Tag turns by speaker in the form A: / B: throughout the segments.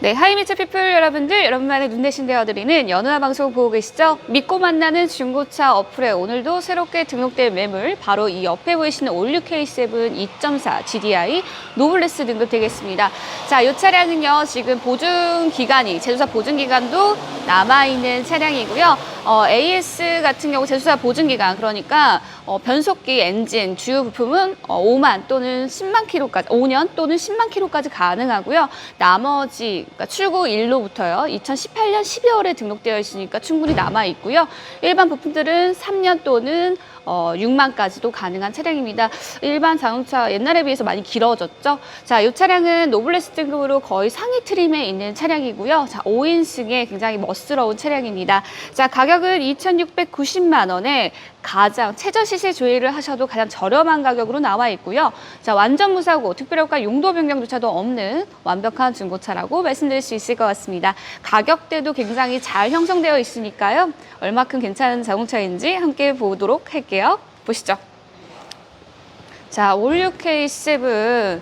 A: 네, 하이미츠 피플 여러분들, 여러분만의 눈 대신 되어드리는 연우아 방송 보고 계시죠? 믿고 만나는 중고차 어플에 오늘도 새롭게 등록된 매물, 바로 이 옆에 보이시는 올류 K7 2.4 GDI 노블레스 등급되겠습니다. 자, 이 차량은요, 지금 보증 기간이, 제조사 보증 기간도 남아있는 차량이고요. 어, AS 같은 경우 제조사 보증 기간, 그러니까 어, 변속기, 엔진, 주요 부품은 어, 5만 또는 10만 킬로까지, 5년 또는 10만 킬로까지 가능하고요. 나머지 그러니까 출고 일로부터요. 2018년 12월에 등록되어 있으니까 충분히 남아 있고요. 일반 부품들은 3년 또는 어, 6만까지도 가능한 차량입니다. 일반 자동차 옛날에 비해서 많이 길어졌죠. 자, 이 차량은 노블레스 등급으로 거의 상위 트림에 있는 차량이고요. 자, 5인승의 굉장히 멋스러운 차량입니다. 자, 가격은 2,690만 원에 가장 최저 시세 조회를 하셔도 가장 저렴한 가격으로 나와 있고요. 자, 완전 무사고 특별효과 용도 변경조차도 없는 완벽한 중고차라고 말씀드릴 수 있을 것 같습니다. 가격대도 굉장히 잘 형성되어 있으니까요. 얼마큼 괜찮은 자동차인지 함께 보도록 할게요. 보시죠. 자, 올류 K7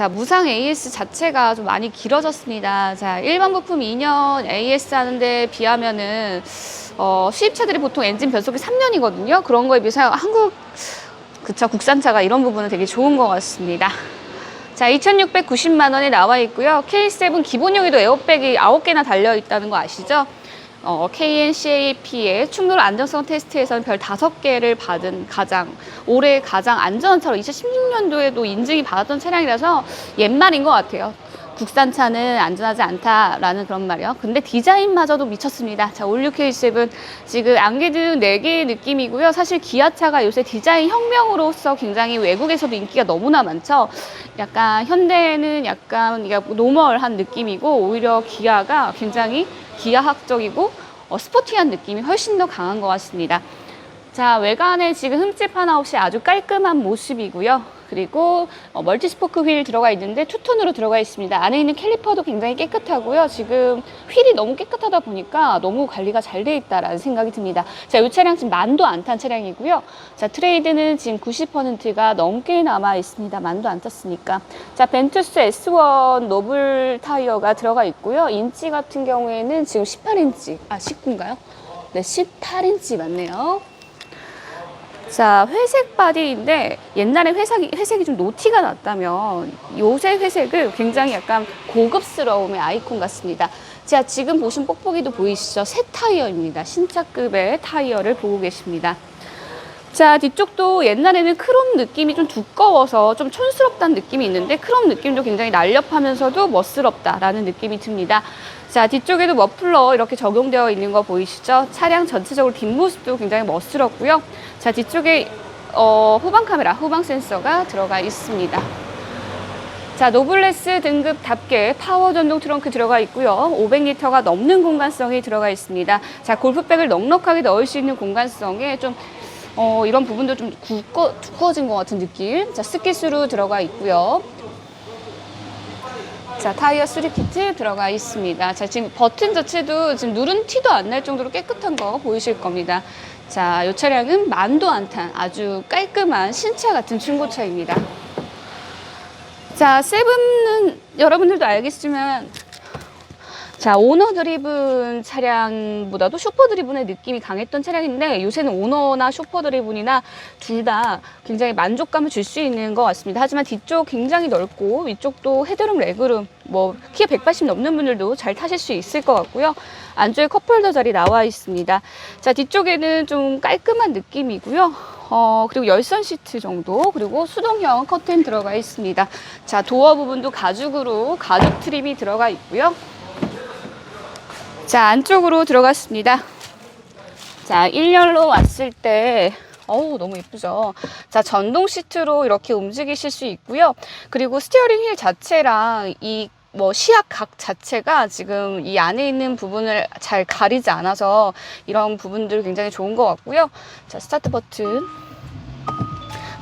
A: 자, 무상 AS 자체가 좀 많이 길어졌습니다. 자, 일반 부품 2년 AS 하는데 비하면은, 어, 수입차들이 보통 엔진 변속이 3년이거든요. 그런 거에 비해서 한국, 그쵸, 국산차가 이런 부분은 되게 좋은 것 같습니다. 자, 2,690만 원에 나와 있고요. K7 기본용에도 에어백이 9개나 달려 있다는 거 아시죠? 어, KNCAP의 충돌 안정성 테스트에서는 별 5개를 받은 가장 올해 가장 안전한 차로 2016년도에도 인증이 받았던 차량이라서 옛말인 것 같아요. 국산차는 안전하지 않다라는 그런 말이요. 근데 디자인마저도 미쳤습니다. 자, 올류 K7 지금 안개등 4개의 느낌이고요. 사실 기아차가 요새 디자인 혁명으로서 굉장히 외국에서도 인기가 너무나 많죠. 약간 현대는 약간 노멀한 느낌이고 오히려 기아가 굉장히 기아학적이고 어, 스포티한 느낌이 훨씬 더 강한 것 같습니다. 자, 외관에 지금 흠집 하나 없이 아주 깔끔한 모습이고요. 그리고 어, 멀티 스포크 휠 들어가 있는데 투톤으로 들어가 있습니다. 안에 있는 캘리퍼도 굉장히 깨끗하고요. 지금 휠이 너무 깨끗하다 보니까 너무 관리가 잘 돼 있다라는 생각이 듭니다. 자, 이 차량 지금 만도 안 탄 차량이고요. 자, 트레이드는 지금 90%가 넘게 남아 있습니다. 만도 안 탔으니까. 자, 벤투스 S1 노블 타이어가 들어가 있고요. 인치 같은 경우에는 지금 18인치, 아, 19인가요? 네, 18인치 맞네요. 자, 회색 바디인데 옛날에 회색이, 회색이 좀 노티가 났다면 요새 회색은 굉장히 약간 고급스러움의 아이콘 같습니다. 자, 지금 보신 뽁뽁이도 보이시죠? 새 타이어입니다. 신차급의 타이어를 보고 계십니다. 자, 뒤쪽도 옛날에는 크롬 느낌이 좀 두꺼워서 좀 촌스럽다는 느낌이 있는데 크롬 느낌도 굉장히 날렵하면서도 멋스럽다라는 느낌이 듭니다. 자, 뒤쪽에도 머플러 이렇게 적용되어 있는 거 보이시죠? 차량 전체적으로 뒷모습도 굉장히 멋스럽고요. 자, 뒤쪽에 어, 후방 카메라, 후방 센서가 들어가 있습니다. 자, 노블레스 등급답게 파워 전동 트렁크 들어가 있고요. 500리터가 넘는 공간성이 들어가 있습니다. 자, 골프백을 넉넉하게 넣을 수 있는 공간성에 좀 어, 이런 부분도 좀 두꺼, 두꺼워진 것 같은 느낌. 자, 스키스로 들어가 있고요. 자, 타이어 수리 키트 들어가 있습니다. 자, 지금 버튼 자체도 지금 누른 티도 안 날 정도로 깨끗한 거 보이실 겁니다. 자, 이 차량은 만도 안 탄 아주 깔끔한 신차 같은 중고차입니다. 자, 세븐은 여러분들도 알겠지만 자, 오너 드리븐 차량보다도 슈퍼 드리븐의 느낌이 강했던 차량인데 요새는 오너나 슈퍼 드리븐이나 둘 다 굉장히 만족감을 줄 수 있는 것 같습니다. 하지만 뒤쪽 굉장히 넓고 위쪽도 헤드룸, 레그룸, 뭐 키가 180 넘는 분들도 잘 타실 수 있을 것 같고요. 안쪽에 컵홀더 자리 나와 있습니다. 자, 뒤쪽에는 좀 깔끔한 느낌이고요. 어, 그리고 열선 시트 정도, 그리고 수동형 커튼 들어가 있습니다. 자, 도어 부분도 가죽으로 가죽 트림이 들어가 있고요. 자, 안쪽으로 들어갔습니다. 자, 1열로 왔을 때, 어우, 너무 예쁘죠? 자, 전동 시트로 이렇게 움직이실 수 있고요. 그리고 스티어링 휠 자체랑 이 뭐 시약 각 자체가 지금 이 안에 있는 부분을 잘 가리지 않아서 이런 부분들 굉장히 좋은 것 같고요. 자, 스타트 버튼.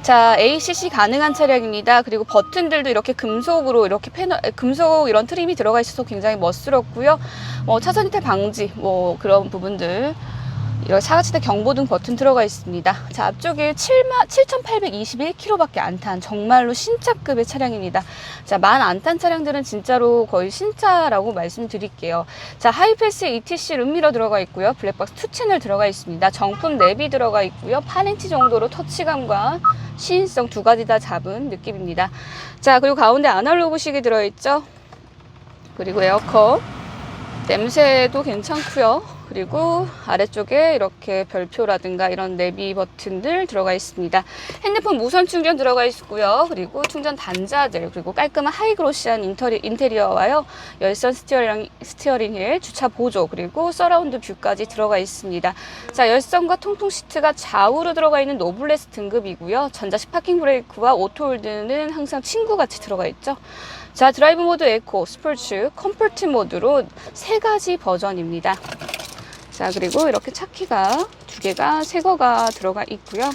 A: 자, ACC 가능한 차량입니다. 그리고 버튼들도 이렇게 금속으로 이렇게 패널, 금속 이런 트림이 들어가 있어서 굉장히 멋스럽고요. 뭐 차선 이탈 방지, 뭐 그런 부분들. 이런 사각지대 경보등 버튼 들어가 있습니다. 자, 앞쪽에 7만, 7,821km밖에 안 탄 정말로 신차급의 차량입니다. 자, 만 안 탄 차량들은 진짜로 거의 신차라고 말씀드릴게요. 자, 하이패스 ETC 룸미러 들어가 있고요. 블랙박스 2채널 들어가 있습니다. 정품 내비 들어가 있고요. 8인치 정도로 터치감과 시인성 두 가지 다 잡은 느낌입니다. 자, 그리고 가운데 아날로그식이 들어있죠. 그리고 에어컨. 냄새도 괜찮고요. 그리고 아래쪽에 이렇게 별표라든가 이런 내비 버튼들 들어가 있습니다. 핸드폰 무선 충전 들어가 있고요. 그리고 충전 단자들 그리고 깔끔한 하이그로시한 인터리, 인테리어와요. 열선 스티어링, 스티어링 휠, 주차 보조 그리고 서라운드 뷰까지 들어가 있습니다. 자 열선과 통풍 시트가 좌우로 들어가 있는 노블레스 등급이고요. 전자식 파킹 브레이크와 오토홀드는 항상 친구같이 들어가 있죠. 자 드라이브 모드 에코, 스포츠, 컴포트 모드로 세 가지 버전입니다. 자 그리고 이렇게 차키가 두 개가 새 거가 들어가 있고요.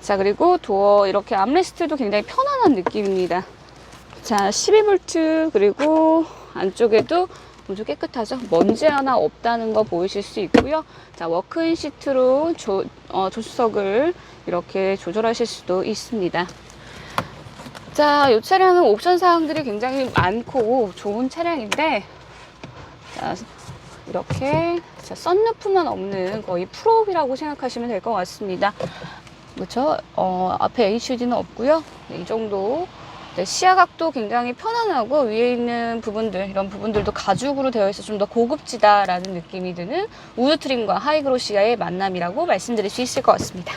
A: 자 그리고 도어 이렇게 암레스트도 굉장히 편안한 느낌입니다. 자 12V 그리고 안쪽에도 아주 깨끗하죠. 먼지 하나 없다는 거 보이실 수 있고요. 자 워크인 시트로 조, 어, 조수석을 이렇게 조절하실 수도 있습니다. 자, 이 차량은 옵션 사항들이 굉장히 많고 좋은 차량인데, 자, 이렇게 자, 썬루프만 없는 거의 프로이라고 생각하시면 될 것 같습니다. 그렇죠? 어, 앞에 HUD는 없고요. 네, 이 정도. 네, 시야각도 굉장히 편안하고 위에 있는 부분들 이런 부분들도 가죽으로 되어 있어 좀 더 고급지다라는 느낌이 드는 우드 트림과 하이그로시아의 만남이라고 말씀드릴 수 있을 것 같습니다.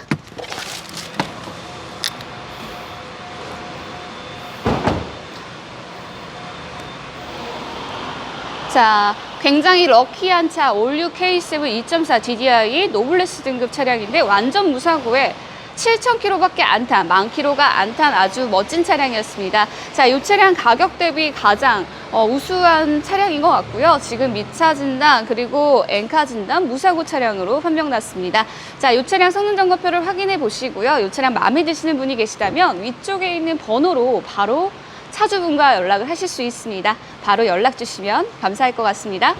A: 자, 굉장히 럭키한 차 올류 K7 2.4 DDI 노블레스 등급 차량인데 완전 무사고에 7,000km밖에 안 탄, 만 킬로가 안 탄 아주 멋진 차량이었습니다. 자, 이 차량 가격 대비 가장 어, 우수한 차량인 것 같고요. 지금 미차 진단 그리고 엔카 진단 무사고 차량으로 판명났습니다. 자, 이 차량 성능 점검표를 확인해 보시고요. 이 차량 마음에 드시는 분이 계시다면 위쪽에 있는 번호로 바로 차주분과 연락을 하실 수 있습니다. 바로 연락 주시면 감사할 것 같습니다.